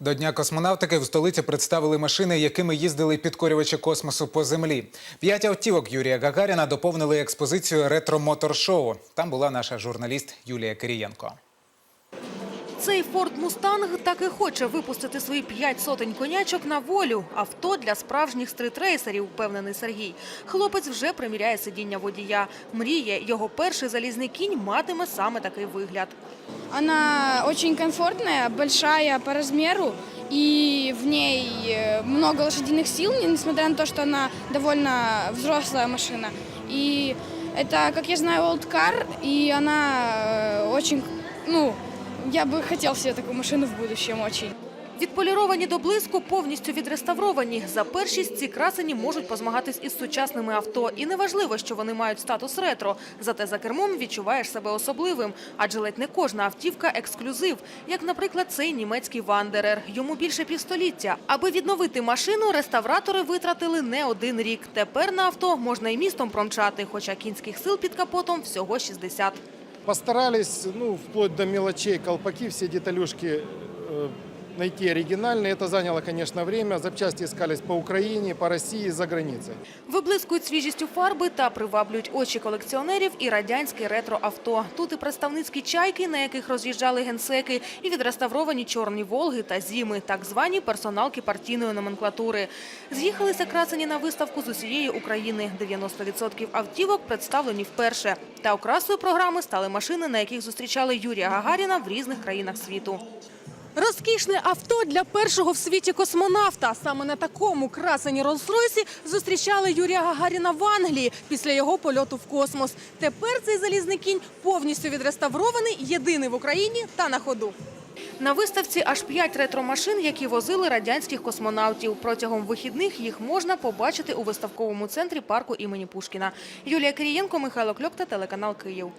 До Дня космонавтики в столиці представили машини, якими їздили підкорювачі космосу по землі. П'ять автівок Юрія Гагаріна доповнили експозицію ретро-мотор-шоу. Там була наша журналіст Юлія Кирієнко. Цей Форд Мустанг так і хоче випустити свої п'ять сотень конячок на волю. Авто для справжніх стритрейсерів, впевнений Сергій. Хлопець вже приміряє сидіння водія. Мріє, його перший залізний кінь матиме саме такий вигляд. Она очень комфортная, большая по размеру, и в ней э, много лошадиных сил, несмотря на то, что она довольно взрослая машина. И это, как я знаю, old car, и она э, очень, ну, я бы хотел себе такую машину в будущем очень. Відполіровані до блиску, повністю відреставровані. За першість ці красені можуть позмагатись із сучасними авто. І неважливо, що вони мають статус ретро. Зате за кермом відчуваєш себе особливим. Адже ледь не кожна автівка – ексклюзив. Як, наприклад, цей німецький Вандерер. Йому більше півстоліття. Аби відновити машину, реставратори витратили не один рік. Тепер на авто можна і містом промчати, хоча кінських сил під капотом всього 60. Постарались, ну, вплоть до мелочей, колпаки, все деталюшки э, найти оригинальные. Это заняло, конечно, время. Запчасти искались по Украине, по России, за границей. Виблискують свіжістю фарби та приваблюють очі колекціонерів і радянське ретро-авто. Тут і представницькі чайки, на яких роз'їжджали генсеки, і відреставровані чорні «Волги» та «Зіми», так звані персоналки партійної номенклатури. З'їхалися красені на виставку з усієї України. 90% автівок представлені вперше. Та окрасою програми стали машини, на яких зустрічали Юрія Гагаріна в різних країнах світу. Розкішне авто для першого в світі космонавта. Саме на такому красені Роллс-Ройсі зустрічали Юрія Гагаріна в Англії після його польоту в космос. Тепер цей залізний кінь повністю відреставрований, єдиний в Україні та на ходу. На виставці аж п'ять ретромашин, які возили радянських космонавтів. Протягом вихідних їх можна побачити у виставковому центрі парку імені Пушкіна. Юлія Кирієнко, Михайло Кльопта, телеканал Київ.